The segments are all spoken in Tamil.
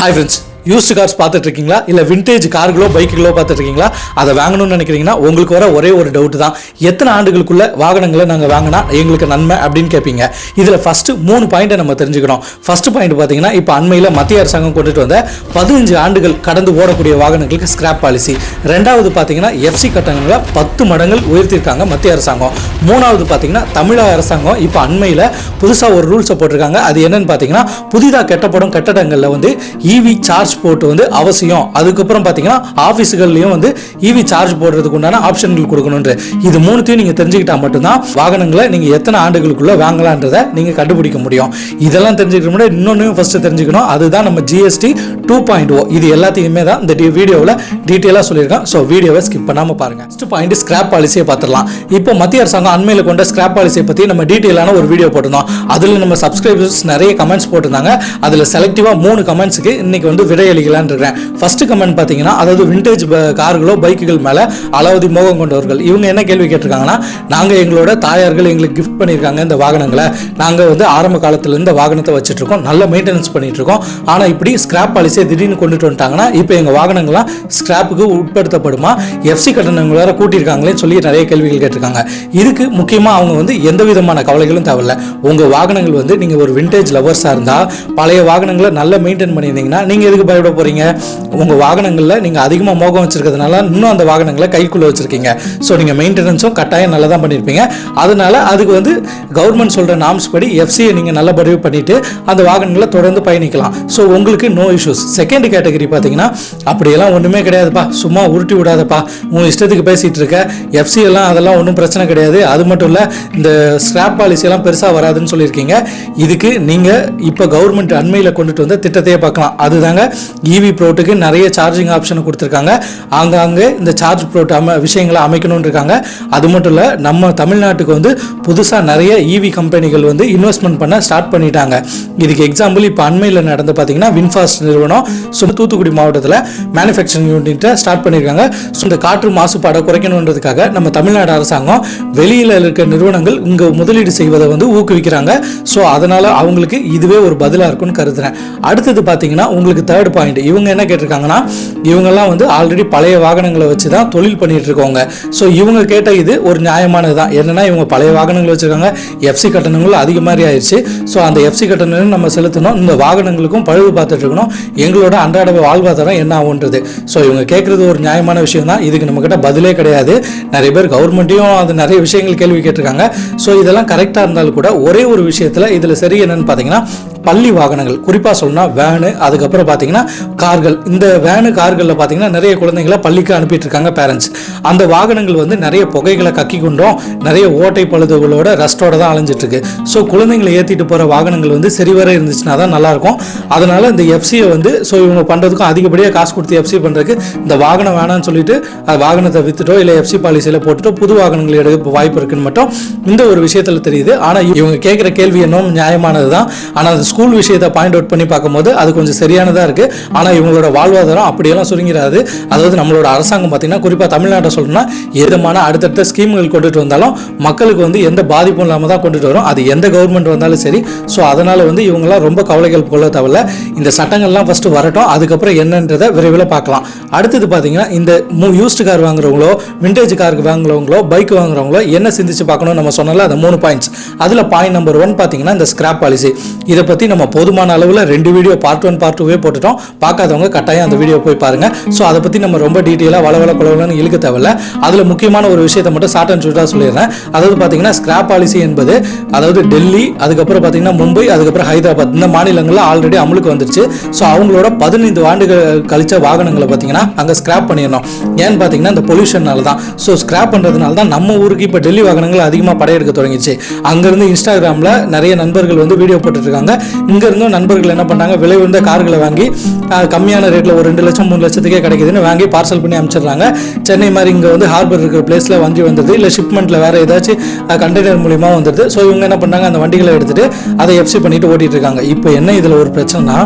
Hi, Vince. யூஸ்டு கார்ஸ் பார்த்துட்டு இருக்கீங்களா இல்லை விண்டேஜ் கார்களோ பைக்குகளோ பார்த்துட்டு இருக்கீங்களா அதை வாங்கணும்னு நினைக்கிறீங்கன்னா உங்களுக்கு வர ஒரே ஒரு டவுட் தான். எத்தனை ஆண்டுகளுக்குள்ள வாகனங்களை நாங்கள் வாங்கினா எங்களுக்கு நன்மை அப்படின்னு கேட்பீங்க இதில் ஃபஸ்ட்டு மூணு பாயிண்ட்டை நம்ம தெரிஞ்சுக்கணும். ஃபர்ஸ்ட் பாயிண்ட் பார்த்தீங்கன்னா இப்போ அண்மையில் மத்திய அரசாங்கம் கொண்டுட்டு வந்த பதினஞ்சு ஆண்டுகள் கடந்து ஓடக்கூடிய வாகனங்களுக்கு ஸ்கிராப் பாலிசி ரெண்டாவது பார்த்தீங்கன்னா எஃப்சி கட்டணங்களை பத்து மடங்கள் உயர்த்தியிருக்காங்க மத்திய அரசாங்கம். மூணாவது பார்த்தீங்கன்னா தமிழக அரசாங்கம் இப்போ அண்மையில் புதுசாக ஒரு ரூல்ஸை போட்டிருக்காங்க. அது என்னன்னு பார்த்தீங்கன்னா புதிதாக கட்டப்படும் கட்டடங்களில் வந்து இவி சார்ஜ் போட்டு வந்து அவசியம். அதுக்கப்புறம் பார்த்தீங்கன்னா ஆஃபீஸுகள்லையும் வந்து இவி சார்ஜ் போடுறதுக்கு உண்டான ஆப்ஷன்கள் கொடுக்கணுன்ற இது மூணுத்தையும் நீங்கள் தெரிஞ்சுக்கிட்டா மட்டும்தான் வாகனங்களை நீங்கள் எத்தனை ஆண்டுகளுக்குள்ளே வாங்கலான்றதை நீங்கள் கண்டுபிடிக்க முடியும். இதெல்லாம் தெரிஞ்சுக்கிற முன்னாடி இன்னொன்றையும் ஃபஸ்ட்டு தெரிஞ்சுக்கணும். அதுதான் நம்ம ஜிஎஸ்டி டூ பாயிண்ட் ஓ இது எல்லாத்தையுமே தான் இந்த வீடியோவில் டீட்டெயிலாக சொல்லியிருக்கேன். ஸோ வீடியோவை ஸ்கிப் பண்ணாமல் பாருங்க. ஃபஸ்ட் பாயிண்ட் ஸ்கிராப் பாலிசியை பார்த்துடலாம். இப்போ மத்திய அரசாங்கம் அண்மையில் கொண்ட ஸ்கிராப் பாலிசியை பற்றி நம்ம டீட்டெயிலான ஒரு வீடியோ போட்டிருந்தோம். அதில் நம்ம சப்ஸ்கிரைபர்ஸ் நிறைய கமெண்ட்ஸ் போட்டிருந்தாங்க. அதில் செலக்டிவாக மூணு கமெண்ட்ஸுக்கு இன்னைக்கு வந்து விடையளிக்கலான்னு இருக்கிறேன். ஃபர்ஸ்ட் கமெண்ட் பார்த்தீங்கன்னா அதாவது விண்டேஜ் கார்களோ பைக்குகள் மேலே அளவதி மோகம் கொண்டவர்கள். இவங்க என்ன கேள்வி கேட்டிருக்காங்கன்னா நாங்கள் எங்களோட தாயார்கள் எங்களுக்கு கிஃப்ட் பண்ணியிருக்காங்க இந்த வாகனங்களை. நாங்கள் வந்து ஆரம்ப காலத்தில் இந்த வாகனத்தை வச்சுட்ருக்கோம். நல்ல மெயின்டெனன்ஸ் பண்ணிட்டு இருக்கோம் ஆனால் இப்படி ஸ்கிராப் பாலிசியை திடீர்னு கொண்டுட்டு வந்துட்டாங்கன்னா இப்போ எங்கள் வாகனங்கள்லாம் ஸ்கிராப்புக்கு உட்படுத்தப்படுமா? எஃப்சி கட்டணங்கள் வேற கூட்டியிருக்காங்களேன்னு சொல்லி நிறைய கேள்விகள் கேட்டிருக்காங்க. இதுக்கு முக்கியமாக அவங்க வந்து எந்த விதமான கவலைகளும் தேவையில்ல. உங்கள் வாகனங்கள் வந்து நீங்கள் ஒரு விண்டேஜ் லவர்ஸாக இருந்தால் பழைய வாகனங்களை நல்லா மெயின்டைன் பண்ணியிருந்தீங்கன்னா நீங்கள் எதுக்கு பயப்பட போகிறீங்க உங்கள் வாகனங்களில் நீங்கள் அதிகமாக மோகம் வச்சிருக்கிறதுனால இன்னும் அந்த வாகனங்களை கைக்குள்ளே வச்சுருக்கீங்க. ஸோ நீங்கள் மெயின்டெனன்ஸும் கட்டாயம் நல்லா தான் பண்ணியிருப்பீங்க அதனால அதுக்கு வந்து கவர்மெண்ட் சொல்கிற நாம்ஸ் படி எஃப்சியை நீங்கள் நல்லபடியாக பண்ணிவிட்டு அந்த வாகனங்களை தொடர்ந்து பயணிக்கலாம். ஸோ உங்களுக்கு நோ இஷ்யூஸ் செகண்ட் கேட்டகரி பார்த்தீங்கன்னா அப்படியெல்லாம் ஒன்றுமே கிடையாதுப்பா. சும்மா உருட்டி விடாதப்பா. உன் இஷ்டத்துக்கு பேசிகிட்டு இருக்க. எஃப்சி எல்லாம் அதெல்லாம் ஒன்றும் பிரச்சனை கிடையாது. அது மட்டும் இல்லை இந்த ஸ்கிராப் பாலிசி எல்லாம் பெருசாக வராதுன்னு சொல்லியிருக்கீங்க. இதுக்கு நீங்கள் இப்போ கவர்மெண்ட் அண்மையில் கொண்டுட்டு வந்த திட்டத்தையே பார்க்கலாம். அதுதாங்க ஈவி ப்ரோட்டுக்கு நிறைய சார்ஜிங் ஆப்ஷன் கொடுத்துருக்காங்க. ஆங்காங்கே இந்த சார்ஜ் ப்ரோட் அம விஷயங்களை அமைக்கணும்னு இருக்காங்க அது மட்டும் இல்லை நம்ம தமிழ்நாட்டுக்கு வந்து புதுசாக நிறைய இவி கம்பெனிகள் வந்து இன்வெஸ்ட்மெண்ட் பண்ண ஸ்டார்ட் பண்ணிட்டாங்க. இதுக்கு எக்ஸாம்பிள் இப்போ அண்மையில் நடந்து பார்த்தீங்கன்னா வின்ஃபாஸ்ட் நிறுவனம் ஸோ தூத்துக்குடி மாவட்டத்தில் மேனுஃபேக்சரிங் யூனிட்டை ஸ்டார்ட் பண்ணியிருக்காங்க ஸோ இந்த காற்று மாசுபாடை குறைக்கணுன்றதுக்காக நம்ம தமிழ்நாடு அரசாங்கம் வெளியில் இருக்க நிறுவனங்கள் இங்கே முதலீடு செய்வதை வந்து ஊக்குவிக்கிறாங்க. ஸோ அதனால் அவங்களுக்கு இதுவே ஒரு பதிலாக இருக்கும்னு கருதுறேன். அடுத்தது பார்த்தீங்கன்னா உங்களுக்கு தேர்ட் பாயிண்ட் இவங்க என்ன கேட்டிருக்காங்கன்னா இவங்கெல்லாம் வந்து ஆல்ரெடி பழைய வாகனங்களை வச்சு தான் தொழில் பண்ணிட்டு இருக்கவங்க ஸோ இவங்க கேட்ட இது ஒரு நியாயமானது தான் என்னன்னா இவங்க பழைய வாகனங்கள் வச்சிருக்காங்க. எஃப்சி கட்டணங்களும் அதிக மாதிரி ஆயிடுச்சு ஸோ அந்த எஃப்சி கட்டணம் நம்ம செலுத்தணும். இந்த வாகனங்களுக்கும் பழுது பார்த்துட்டு இருக்கணும் எங்களோட அன்றாட வாழ்வாதாரம் என்ன ஆகுன்றது? ஸோ இவங்க கேட்குறது ஒரு நியாயமான விஷயம் தான் இதுக்கு நம்மக்கிட்ட பதிலே கிடையாது. நிறைய பேர் கவர்மெண்ட்டையும் அது நிறைய விஷயங்கள் கேள்வி கேட்டிருக்காங்க. ஸோ இதெல்லாம் கரெக்டாக இருந்தாலும் கூட ஒரே ஒரு விஷயத்தில் இதில் சரி என்னன்னு பார்த்தீங்கன்னா பள்ளி வாகனங்கள். குறிப்பாக சொல்லணும்னா வேனு அதுக்கப்புறம் பார்த்தீங்கன்னா கார்கள். இந்த வேனு கார்களில் பார்த்தீங்கன்னா நிறைய குழந்தைங்களை பள்ளிக்கு அனுப்பிட்டு இருக்காங்க பேரண்ட்ஸ் அந்த வாகனங்கள் வந்து நிறைய புகைகளை கக்கி கொண்டோம். நிறைய ஓட்டை பழுதுகளோட ரஸ்டோட தான் அலைஞ்சிட்டு இருக்கு ஸோ குழந்தைங்களை ஏற்றிட்டு போகிற வாகனங்கள் வந்து சரிவர இருந்துச்சுன்னா தான் நல்லாயிருக்கும். அதனால இந்த எஃப்சியை வந்து ஸோ இவங்க பண்ணுறதுக்கும் அதிகப்படியாக காசு கொடுத்து எஃப்சி பண்ணுறதுக்கு இந்த வாகனம் வேணாம்னு சொல்லிட்டு அது வாகனத்தை வித்துட்டோ இல்லை எஃப்சி பாலிசியில் போட்டுட்டோ புது வாகனங்கள் எடுக்க வாய்ப்பு இருக்குன்னு மட்டும் இந்த ஒரு விஷயத்தில் தெரியுது. ஆனால் இவங்க கேட்குற கேள்வி என்னும் நியாயமானது தான் ஆனால் அது ஸ்கூல் விஷயத்தை பாயிண்ட் அவுட் பண்ணி பார்க்கும்போது அது கொஞ்சம் சரியானதாக இருக்குது ஆனால் இவங்களோட வாழ்வாதாரம் அப்படியெல்லாம் சுருங்கிறாது. அதாவது நம்மளோட அரசாங்கம் பார்த்தீங்கன்னா குறிப்பாக தமிழ்நாட்டை சொல்லணும்னா எதுமான அடுத்தடுத்த ஸ்கீம்கள் கொண்டுட்டு வந்தாலும் மக்களுக்கு வந்து எந்த பாதிப்பும் இல்லாமல் தான் கொண்டுட்டு வரும். அது எந்த கவர்மெண்ட் வந்தாலும் சரி. ஸோ அதனால் வந்து இவங்கெல்லாம் ரொம்ப கவலைகள் கொள்ள தவிர இந்த சட்டங்கள்லாம் ஃபஸ்ட்டு வரட்டும். அதுக்கப்புறம் என்னன்றதை விரைவில் பார்க்கலாம். அடுத்தது பார்த்தீங்கன்னா இந்த யூஸ்டு கார் வாங்குறவங்களோ விண்டேஜ் காருக்கு வாங்குறவங்களோ பைக் வாங்குறவங்களோ என்ன சிந்திச்சு பார்க்கணும் நம்ம சொன்னால அந்த மூணு பாயிண்ட்ஸ் அதில் பாயிண்ட் நம்பர் ஒன் பார்த்தீங்கன்னா இந்த ஸ்கிராப் பாலிசி இதை பற்றி பற்றி நம்ம போதுமான அளவில் ரெண்டு வீடியோ பார்ட் ஒன் பார்ட் டூவே போட்டுட்டோம். பார்க்காதவங்க கட்டாயம் அந்த வீடியோ போய் பாருங்க. ஸோ அதை பற்றி நம்ம ரொம்ப டீட்டெயிலாக வளவள குளவலன்னு இழுக்க தேவையில்ல. அதில் முக்கியமான ஒரு விஷயத்தை மட்டும் ஷார்ட் அண்ட் ஷூட்டாக சொல்லிடுறேன். அதாவது பார்த்தீங்கன்னா ஸ்கிராப் பாலிசி என்பது அதாவது டெல்லி அதுக்கப்புறம் பார்த்தீங்கன்னா மும்பை அதுக்கப்புறம் ஹைதராபாத் இந்த மாநிலங்களில் ஆல்ரெடி அமலுக்கு வந்துருச்சு. ஸோ அவங்களோட பதினைந்து ஆண்டுகள் கழிச்ச வாகனங்களை பார்த்தீங்கன்னா அங்கே ஸ்கிராப் பண்ணிடணும். ஏன்னு பார்த்தீங்கன்னா இந்த பொல்யூஷனால தான். ஸோ ஸ்கிராப் பண்ணுறதுனால தான் நம்ம ஊருக்கு இப்போ டெல்லி வாகனங்கள் அதிகமாக படையெடுக்க தொடங்கிச்சு அங்கேருந்து இன்ஸ்டாகிராமில் நிறைய நண்பர்கள் வந்து வீடியோ போட்டுட்ருக்காங்க இங்கேருந்தும் நண்பர்கள் என்ன பண்ணாங்க விலை உயர்ந்த கார்களை வாங்கி கம்மியான ரேட்டில் ஒரு ரெண்டு லட்சம் மூணு லட்சத்துக்கே கிடைக்குதுன்னு வாங்கி பார்சல் பண்ணி அனுப்பிச்சிடுறாங்க சென்னை மாதிரி இங்கே வந்து ஹார்பர் இருக்கிற பிளேஸில் வண்டி வந்துடுது இல்லை ஷிப்மெண்ட்டில் வேறு ஏதாச்சும் கண்டெய்னர் மூலியமாக வந்துடுது ஸோ இவங்க என்ன பண்ணாங்க அந்த வண்டிகளை எடுத்துகிட்டு அதை எஃப்சி பண்ணிட்டு ஓட்டிட்டு இருக்காங்க. இப்போ என்ன இதில் ஒரு பிரச்சனைனா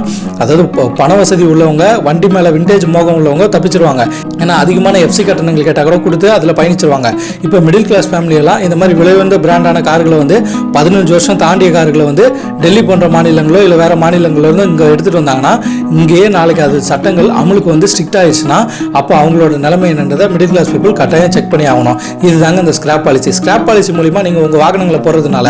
அதாவது பண வசதி உள்ளவங்க வண்டி மேலே விண்டேஜ் மோகம் உள்ளவங்க தப்பிச்சிருவாங்க. ஏன்னா அதிகமான எஃப்சி கட்டணங்கள் கேட்டால் கூட கொடுத்து அதில் பயணிச்சிருவாங்க. இப்போ மிடில் கிளாஸ் ஃபேமிலியெல்லாம் இந்த மாதிரி விலை உயர்ந்த பிராண்டான கார்களை வந்து பதினஞ்சு வருஷம் தாண்டிய கார்களை வந்து டெல்லி போன்ற மாநிலங்களோ இல்லை வேறு மாநிலங்களோ இருந்து இங்கே எடுத்துகிட்டு வந்தாங்கன்னா இங்கேயே நாளைக்கு அது சட்டங்கள் அமலுக்கு வந்து ஸ்ட்ரிக்ட் ஆயிடுச்சுன்னா அப்போ அவங்களோட நிலைமை என்னன்றதை மிடில் கிளாஸ் பீப்புள் கட்டாயம் செக் பண்ணி ஆகணும். இதுதாங்க இந்த ஸ்கிராப் பாலிசி ஸ்கிராப் பாலிசி மூலிமா நீங்கள் உங்கள் வாகனங்களை போடுறதுனால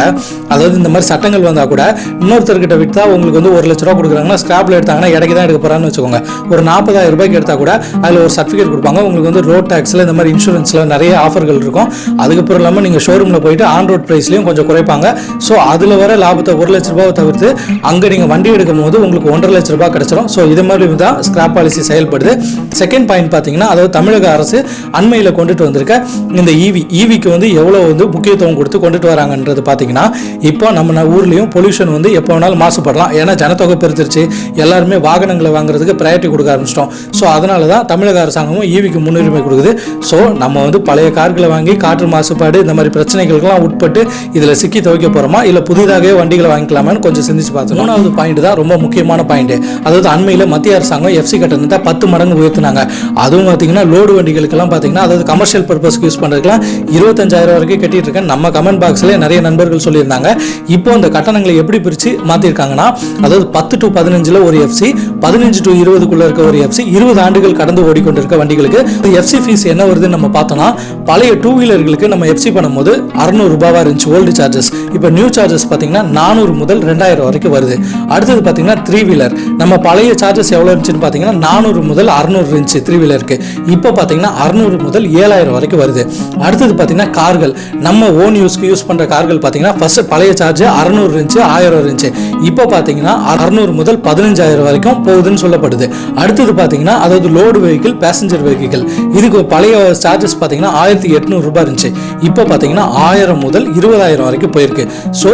அதாவது இந்த மாதிரி சட்டங்கள் வந்தால் கூட இன்னொருத்தர்கிட்ட விற்றா உங்களுக்கு வந்து ஒரு லட்ச ரூபா கொடுக்குறாங்கன்னா ஸ்கிராப்பில் எடுத்தாங்கன்னா இடைக்கு தான் எடுக்க போகிறான்னு வச்சுக்கோங்க. ஒரு நாற்பதாயிரம் ரூபாய்க்கு எடுத்தால் கூட அதில் ஒரு சர்டிஃபிகேட் கொடுப்பாங்க. உங்களுக்கு வந்து ரோட் டேக்ஸில் இந்த மாதிரி இன்சூரன்ஸில் நிறைய ஆஃபர்கள் இருக்கும். அதுக்கப்புறம் இல்லாமல் நீங்கள் ஷோரூமில் போயிட்டு ஆன் ரோட் ப்ரைஸ்லையும் கொஞ்சம் குறைப்பாங்க. ஸோ அதில் வர லாபத்தை ஒரு லட்ச ரூபாவை தவிர்த்து அங்கே நீங்கள் வண்டி எடுக்கும் போது உங்களுக்கு ஒன்றரை லட்ச ரூபாய் கிடைச்சிரும். ஸோ இது மாதிரி தான் ஸ்கிராப் பாலிசி செயல்படுது. செகண்ட் பாயிண்ட் பார்த்தீங்கன்னா அதாவது தமிழக அரசு அண்மையில் கொண்டுட்டு வந்திருக்க இந்த ஈவி ஈவிக்கு வந்து எவ்வளோ வந்து முக்கியத்துவம் கொடுத்து கொண்டுட்டு வராங்கன்றது பார்த்தீங்கன்னா இப்போ நம்ம ஊர்லேயும் பொல்யூஷன் வந்து எப்போ வேணாலும் மாசுபடலாம். ஏன்னா ஜனத்தொகை பெருத்துருச்சு. எல்லாருமே வாகனங்களை வாங்குறதுக்கு ப்ரையாரிட்டி கொடுக்க ஆரம்பிச்சிட்டோம். ஸோ அதனால தான் தமிழக அரசாங்கமும் ஈவிக்கு முன்னுரிமை கொடுக்குது. ஸோ நம்ம வந்து பழைய கார்களை வாங்கி காற்று மாசுபாடு இந்த மாதிரி பிரச்சனைகளுக்கெல்லாம் உட்பட்டு இதில் சிக்கி துவைக்க போகிறோமா இல்லை புதிதாகவே வண்டிகளை வாங்கிக்கலாமான்னு கொஞ்சம் சிந்திச்சு பார்த்தோம் மூணாவது பாயிண்ட் தான் ரொம்ப முக்கியமான பாயிண்ட் அதாவது அண்மையில் மத்திய அரசாங்கம் எஃப்சி கட்டணத்தை பத்து மடங்கு உயர்த்தினாங்க. அதுவும் பார்த்தீங்கன்னா லோடு வண்டிகளுக்கெல்லாம் பார்த்தீங்கன்னா அதாவது கமர்ஷியல் பர்பஸ்க்கு யூஸ் பண்ணுறதுக்குலாம் இருபத்தஞ்சாயிரம் வரைக்கும் கட்டிட்டு இருக்கேன் நம்ம கமெண்ட் பாக்ஸில் நிறைய நண்பர்கள் சொல்லியிருந்தாங்க. இப்போ இந்த கட்டணங்களை எப்படி பிரித்து மாற்றிருக்காங்கன்னா அதாவது பத்து டு பதினஞ்சில் ஒரு எஃப்சி பதினஞ்சு டு இருபதுக்குள்ள இருக்க ஒரு எஃப்சி இருபது ஆண்டுகள் கடந்து ஓடிக்கொண்டிருக்க வண்டிகளுக்கு எஃப்சி ஃபீஸ் என்ன வருதுன்னு நம்ம பார்த்தோம்னா பழைய டூ வீலர்களுக்கு நம்ம எஃப்சி பண்ணும்போது அறுநூறு ரூபாவா இருந்துச்சு ஓல்டு சார்ஜஸ் இப்போ நியூ சார்ஜஸ் பார்த்தீங்கன்னா நானூறு முதல் ரெண்டாயிரம் வரைக்கும் வருது. அடுத்தது பார்த்தீங்கன்னா த்ரீ வீலர் நம்ம பழைய சார்ஜஸ் எவ்வளோ இருந்துச்சுன்னு பார்த்தீங்கன்னா நானூறு முதல் அறுநூறு இருந்துச்சு த்ரீ வீலருக்கு இப்போ பார்த்தீங்கன்னா அறுநூறு முதல் ஏழாயிரம் வரைக்கும் வருது. அடுத்தது பார்த்தீங்கன்னா கார்கள். நம்ம ஓன் யூஸ்க்கு யூஸ் பண்ணுற கார்கள் பார்த்தீங்கன்னா ஃபஸ்ட்டு பழைய சார்ஜ் அறநூறு இருந்துச்சு ஆயிரம் இருந்துச்சு இப்போ பார்த்தீங்கன்னா அறுநூறு முதல் பதினஞ்சாயிரம் வரைக்கும் போகுதுன்னு சொல்லப்படுது. அடுத்தது பார்த்தீங்கன்னா அதாவது லோடு வெஹிக்கிள் பேசஞ்சர் வெஹிக்கிள் இதுக்கு பழைய சார்ஜஸ் பார்த்தீங்கன்னா ஆயிரத்தி எட்நூறு ரூபாய் இருந்துச்சு. இப்போ பார்த்தீங்கன்னா ஆயிரம் முதல் இருபதாயிரம் வரைக்கும் போயிருக்கு. ஸோ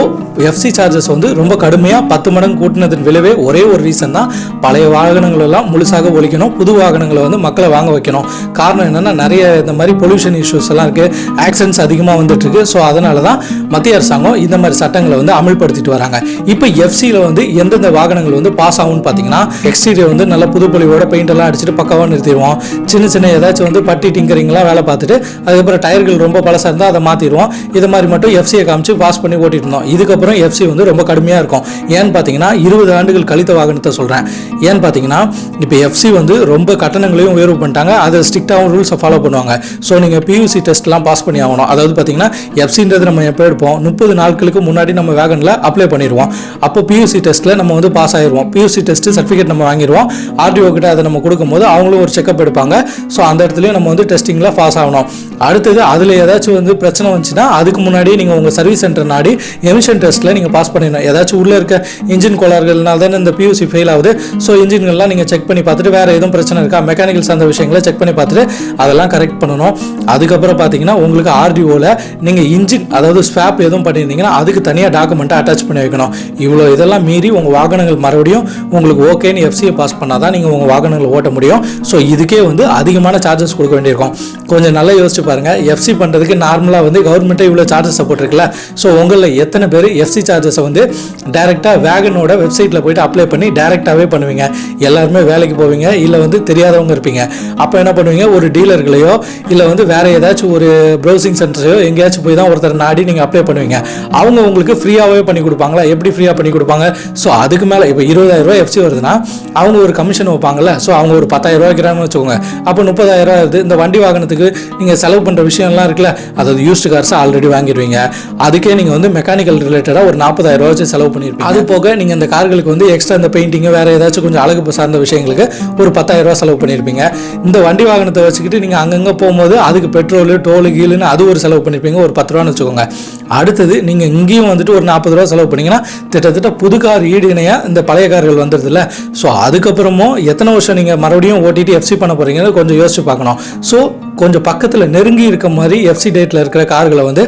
எஃப்சி சார்ஜஸ் வந்து ரொம்ப கடுமையாக பத்து மடங்கு கூட்டினதன் விளைவே ஒரே ஒரு ரீசன் தான். பழைய வாகனங்கள் எல்லாம் முழுசாக ஒழிக்கணும். புது வாகனங்களை வந்து மக்களை வாங்க வைக்கணும். காரணம் என்னன்னா நிறைய இந்த மாதிரி பொல்யூஷன் இஷ்யூஸ் எல்லாம் இருக்கு. ஆக்சிடென்ட்ஸ் அதிகமாக வந்துட்டு இருக்கு. ஸோ அதனால தான் மத்திய அரசாங்கம் இந்த மாதிரி சட்டங்களை வந்து அமல்படுத்திட்டு வராங்க. இப்போ எஃப்சியில் வந்து எந்தெந்த வாகனங்கள் வந்து பாஸ் ஆகும்னு பார்த்தீங்கன்னா எக்ஸ்டீரியர் வந்து நல்ல புதுப்பொலிவோட பெயிண்ட் எல்லாம் அடிச்சுட்டு பக்காவாக நிறுத்திடுவோம். சின்ன சின்ன ஏதாச்சும் வந்து பட்டி டிங்கரிங்லாம் வேலை பார்த்துட்டு அதுக்கப்புறம் டயர்கள் ரொம்ப பழசாக இருந்தால் அதை மாற்றிடுவோம் இது மாதிரி மட்டும் எஃப்சியை காமிச்சு பாஸ் பண்ணி ஓட்டிட்டு இருந்தோம். இதுக்கப்புறம் எஃப்சி வந்து ரொம்ப கடுமையாக இருக்கும். ஏன்னு பார்த்தீங்கன்னா இருபது ஆண்டுகள் கழித்த வாகனத்தை சொல்கிறேன் ஏன்னு பார்த்தீங்கன்னா இப்போ எஃப்சி வந்து ரொம்ப கட்டணங்களையும் உயர்வு பண்ணிட்டாங்க. அதை ஸ்ட்ரிக்டாகவும் ரூல்ஸை ஃபாலோ பண்ணுவாங்க. ஸோ நீங்கள் பியூசி டெஸ்ட்லாம் பாஸ் பண்ணி ஆகணும். அதாவது பார்த்தீங்கன்னா எஃப்சின்றது நம்ம எப்போ எடுப்போம்? முப்பது நாட்களுக்கு முன்னாடி நம்ம வேகனில் அப்ளை பண்ணிடுவோம். அப்போ பியூசி டெஸ்ட்டில் நம்ம வந்து பாஸ் ஆயிடுவோம். பியூசி டெஸ்ட்டு சர்டிஃபிகேட் நம்ம வாங்கிடுவோம். ஆர்டிஓ கிட்ட அதை நம்ம கொடுக்கும்போது அவங்களும் ஒரு செக்அப் எடுப்பாங்க. ஸோ அந்த இடத்துலையும் நம்ம வந்து டெஸ்டிங்கில் பாஸ் ஆகணும். அடுத்தது அதில் ஏதாச்சும் வந்து பிரச்சனை வந்துச்சுன்னா அதுக்கு முன்னாடி நீங்கள் உங்கள் சர்வீஸ் சென்டர் நாடி எமிஷன் டெஸ்ட்டில் நீங்கள் பாஸ் பண்ணிடணும். ஏதாச்சும் உள்ளே இருக்க இன்ஜின் கோளாறுகள்னால தானே இந்த பியூசி ஃபெயில் ஆகுது. ஸோ இன்ஜின்கள்லாம் நீங்கள் செக் பண்ணி பார்த்துட்டு வேறு எதுவும் பிரச்சனை இருக்கா? மெக்கானிக்கல் சார்ந்த விஷயங்களை செக் பண்ணி பார்த்துட்டு அதெல்லாம் கரெக்ட் பண்ணணும். அதுக்கப்புறம் பார்த்தீங்கன்னா உங்களுக்கு ஆர்டிஓவில் நீங்கள் இன்ஜின் அதாவது ஸ்வாப் எதுவும் பண்ணியிருந்தீங்கன்னா அதுக்கு தனியாக டாக்குமெண்ட்டை அட்டாச் பண்ணி வைக்கணும். இவ்வளோ இதெல்லாம் மீறி உங்கள் வாகனங்கள் மறுபடியும் உங்களுக்கு ஓகேன்னு எஃப்சியை பாஸ் பண்ணால் தான் நீங்கள் உங்கள் வாகனங்களை ஓட்ட முடியும். ஸோ இதுக்கே வந்து அதிகமான சார்ஜஸ் கொடுக்க வேண்டியிருக்கும். கொஞ்சம் நல்லா யோசிச்சு பாருங்கள் எஃப்சி பண்ணுறதுக்கு நார்மலாக வந்து கவர்மெண்ட்டே இவ்வளோ சார்ஜஸ் போட்டிருக்குல்ல? ஸோ உங்களில் எத்தனை பேர் எஃப்சி சார்ஜஸை வந்து டேரெக்டாக வேகனோட வெப்சைட்டில் போயிட்டு அப்ளை பண்ணி டேரெக்டாகவே பண்ணுவீங்க. எல்லாருமே வேலைக்கு போவீங்க இல்லை வந்து தெரியாதவங்க இருப்பீங்க. அப்போ என்ன பண்ணுவீங்க? ஒரு டீலர்களையோ இல்லை வந்து வேற ஏதாச்சும் ஒரு ப்ரௌசிங் சென்டரையோ எங்கேயாச்சும் போய் தான் ஒருத்தர் நாடி நீங்கள் அப்ளை பண்ணுவீங்க. அவங்க உங்களுக்கு ஃப்ரீயாகவே பண்ணி கொடுப்பாங்களா? எப்படி ஃப்ரீயாக பண்ணி கொடுப்பாங்க? ஸோ அதுக்கு மேலே இப்போ இருபதாயிரம் ரூபாய் எஃப்சி வருதுன்னா அவங்க ஒரு கமிஷன் வைப்பாங்கல்ல? ஸோ அவங்க ஒரு பத்தாயிரம் ரூபாய் வைக்கிறாங்கன்னு வச்சுக்கோங்க. அப்போ முப்பதாயிரம் ரூபாய் வருது. இந்த வண்டி வாகனத்துக்கு நீங்கள் செலவு பண்ணுற விஷயம்லாம் இருக்குல்ல அதாவது யூஸ்டு கார்ஸை ஆல்ரெடி வாங்கிடுவீங்க. அதுக்கே நீங்கள் வந்து மெக்கானிக்கல் ரிலேட்டடாக ஒரு நாற்பதாயிரம் ரூபாய் வச்சு செலவு பண்ணியிருப்பீங்க. அது போக நீங்கள் இந்த கார்களுக்கு வந்து எக்ஸ்ட்ரா இந்த பெயிண்டிங்கு வேறு ஏதாச்சும் கொஞ்சம் அழகு சார்ந்த விஷயங்களுக்கு ஒரு பத்தாயிரம் ரூபா செலவு பண்ணியிருப்பீங்க. இந்த வண்டி வாகனத்தை வச்சுக்கிட்டு நீங்கள் அங்கங்கே போகும்போது அதுக்கு பெட்ரோலு டோலு கீழுன்னு அது ஒரு செலவு பண்ணியிருப்பீங்க ஒரு பத்து ரூபான்னு வச்சுக்கோங்க. அடுத்தது நீங்கள் இங்கேயும் வந்துட்டு ஒரு நாற்பது ரூபா செலவு பண்ணீங்கன்னா கிட்டத்தட்ட புது கார் ஈடு இணையாக இந்த பழைய கார்கள் வந்துடுதுல்ல ஸோ அதுக்கப்புறமும் எத்தனை வருஷம் நீங்கள் மறுபடியும் ஓட்டிட்டு எஃப்சி பண்ண போகிறீங்கன்னு கொஞ்சம் யோசிச்சு பார்க்கணும். ஸோ கொஞ்சம் பக்கத்தில் நெருங்கி இருக்க மாதிரி எஃப்சி டேட்டில் இருக்கிற கார்களை வந்து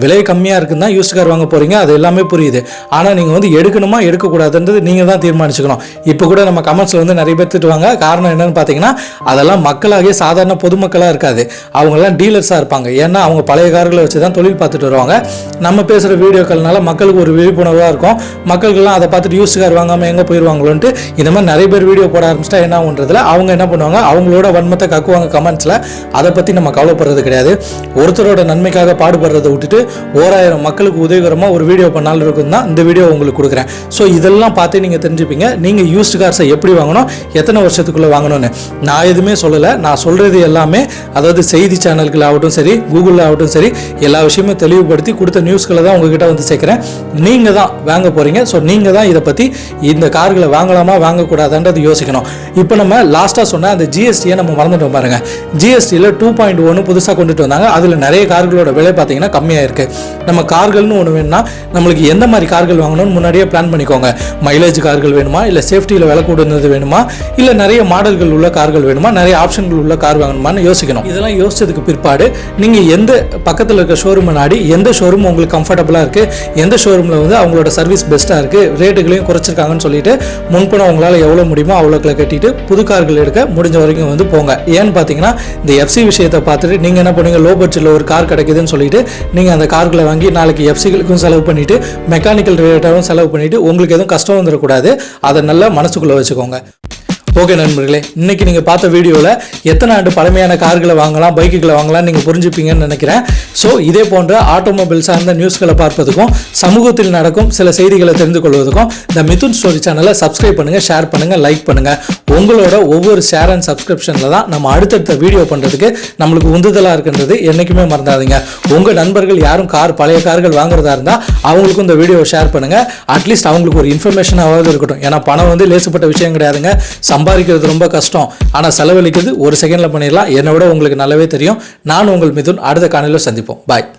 விலை கம்மியாக இருக்குன்னு தான் யூஸ் கார் வாங்க போகிறீங்க அது எல்லாமே புரியுது. ஆனால் நீங்கள் வந்து எடுக்கணுமா எடுக்கக்கூடாதுன்றது நீங்கள் தான் தீர்மானிச்சுக்கணும். இப்போ கூட நம்ம கமெண்ட்ஸில் வந்து நிறைய பேர் திட்டுவாங்க. காரணம் என்னென்னு பார்த்தீங்கன்னா அதெல்லாம் மக்களாகிய சாதாரண பொதுமக்களாக இருக்காது. அவங்கெல்லாம் டீலர்ஸாக இருப்பாங்க. ஏன்னா அவங்க பழைய கார்களை வச்சு தான் தொழில் பார்த்துட்டு வருவாங்க. நம்ம பேசுகிற வீடியோக்கள்னால மக்களுக்கு ஒரு விழிப்புணர்வாக இருக்கும். மக்களுக்கெல்லாம் அதை பார்த்துட்டு யூஸ் கார் வாங்காமல் எங்கே போயிடுவாங்களோன்ட்டு இந்த மாதிரி நிறைய பேர் வீடியோ போட ஆரம்பிச்சிட்டா என்ன பண்ணுறதுல அவங்க என்ன பண்ணுவாங்க? அவங்களோட வன்மத்தை கக்குவாங்க கமெண்ட்ஸில் அதை பற்றி நம்ம கவலைப்படுறது கிடையாது. ஒருத்தரோட நன்மைக்காக பாடுபடுறதை விட்டுட்டு ஓராயிரம் மக்களுக்கு உதவிகரமாக ஒரு வீடியோ பண்ணாலும் இருக்கும் தான் இந்த வீடியோ உங்களுக்கு கொடுக்குறேன். ஸோ இதெல்லாம் பார்த்து நீங்கள் தெரிஞ்சுப்பீங்க. நீங்கள் யூஸ்டு கார்ஸை எப்படி வாங்கணும்? எத்தனை வருஷத்துக்குள்ளே வாங்கணும்னு. நான் எதுவுமே சொல்லலை. நான் சொல்கிறது எல்லாமே அதாவது செய்தி சேனல்கள் ஆகட்டும் சரி கூகுளில் ஆகட்டும் சரி எல்லா விஷயமும் தெளிவுபடுத்தி கொடுத்த நியூஸ்களை தான் உங்ககிட்ட வந்து சேர்க்குறேன். நீங்கள் தான் வாங்க போகிறீங்க ஸோ நீங்கள் தான் இதை பற்றி இந்த கார்களை வாங்கலாமா வாங்கக்கூடாதான்றது யோசிக்கணும். இப்போ நம்ம லாஸ்ட்டாக சொன்ன அந்த ஜிஎஸ்டியை நம்ம மறந்துட்டோம் பாருங்கள் ஜிஎஸ்டியில் டூ பாயிண்ட் ஒன்று புதுசாக கொண்டுட்டு வந்தாங்க. அதில் நிறைய கார்களோட விலை பார்த்தீங்கன்னா கம்மியாக இருக்குது நம்ம கார்கள்னு ஒன்று வேணும்னா நம்மளுக்கு எந்த மாதிரி கார்கள் வாங்கணும்னு முன்னாடியே பிளான் பண்ணிக்கோங்க. மைலேஜ் கார்கள் வேணுமா? இல்லை சேஃப்டியில் விலை கூடுனது வேணுமா? இல்லை நிறைய மாடல்கள் உள்ள கார்கள் வேணுமா? நிறைய ஆப்ஷன்கள் உள்ள கார் வாங்கணுமான்னு யோசிக்கணும். இதெல்லாம் யோசிச்சதுக்கு பிற்பாடு நீங்கள் எந்த பக்கத்தில் இருக்க ஷோரூமை நாடி எந்த ஷோரூம் உங்களுக்கு கம்ஃபர்டபுளாக இருக்குது எந்த ஷோரூமில் வந்து அவங்களோட சர்வீஸ் பெஸ்ட்டாக இருக்குது ரேட்டுகளையும் குறைச்சிருக்காங்கன்னு சொல்லிட்டு முன்பணம் உங்களால் எவ்வளோ முடியுமோ அவ்வளோக்களை கட்டிட்டு புது கார்கள் எடுக்க முடிஞ்ச வரைக்கும் வந்து போங்க. ஏன்னு பார்த்தீங்கன்னா இந்த எஃப்சி விஷயத்தை பார்த்துட்டு நீங்கள் என்ன பண்ணுவீங்க? லோ பட்ஜெட்டில் ஒரு கார் கிடைக்குதுன்னு சொல்லிட்டு நீங்கள் அந்த கார்களை வாங்கி நாளைக்கு எஃப்சிகளுக்கும் செலவு பண்ணிவிட்டு மெக்கானிக்கல் ரிலேட்டடாகவும் செலவு பண்ணிவிட்டு உங்களுக்கு எதுவும் கஷ்டம் வந்துடக்கூடாது அதை நல்லா மனசுக்குள்ளே வச்சுக்கோங்க. ஓகே நண்பர்களே இன்னைக்கு நீங்கள் பார்த்த வீடியோவில் எத்தனை ஆண்டு பழமையான கார்களை வாங்கலாம் பைக்குகளை வாங்கலாம் நீங்கள் புரிஞ்சுப்பீங்கன்னு நினைக்கிறேன். ஸோ இதே போன்ற ஆட்டோமொபைல் சார்ந்த நியூஸ்களை பார்ப்பதுக்கும் சமூகத்தில் நடக்கும் சில செய்திகளை தெரிந்து கொள்வதற்கும் இந்த மிதுன் ஸ்டோரி சேனலை சப்ஸ்கிரைப் பண்ணுங்கள் ஷேர் பண்ணுங்கள் லைக் பண்ணுங்கள் உங்களோட ஒவ்வொரு ஷேர் அண்ட் சப்ஸ்கிரிப்ஷனில் தான் நம்ம அடுத்தடுத்த வீடியோ பண்ணுறதுக்கு நம்மளுக்கு உந்துதலாக இருக்கின்றது என்றைக்குமே மறந்தாதீங்க. உங்கள் நண்பர்கள் யாரும் கார் பழைய கார்கள் வாங்குறதா இருந்தால் அவங்களுக்கும் இந்த வீடியோவை ஷேர் பண்ணுங்கள் அட்லீஸ்ட் அவங்களுக்கு ஒரு இன்ஃபர்மேஷனாவது இருக்கட்டும். ஏன்னா பணம் வந்து லேசுப்பட்ட விஷயம் கிடையாதுங்க. சம்பாதிக்கிறது ரொம்ப கஷ்டம். ஆனால் செலவழிக்கிறது ஒரு செகண்டில் பண்ணிடலாம். என்னை விட உங்களுக்கு நல்லாவே தெரியும். நான் உங்கள் மிதுன் அடுத்த காலையில் சந்திப்போம். பாய்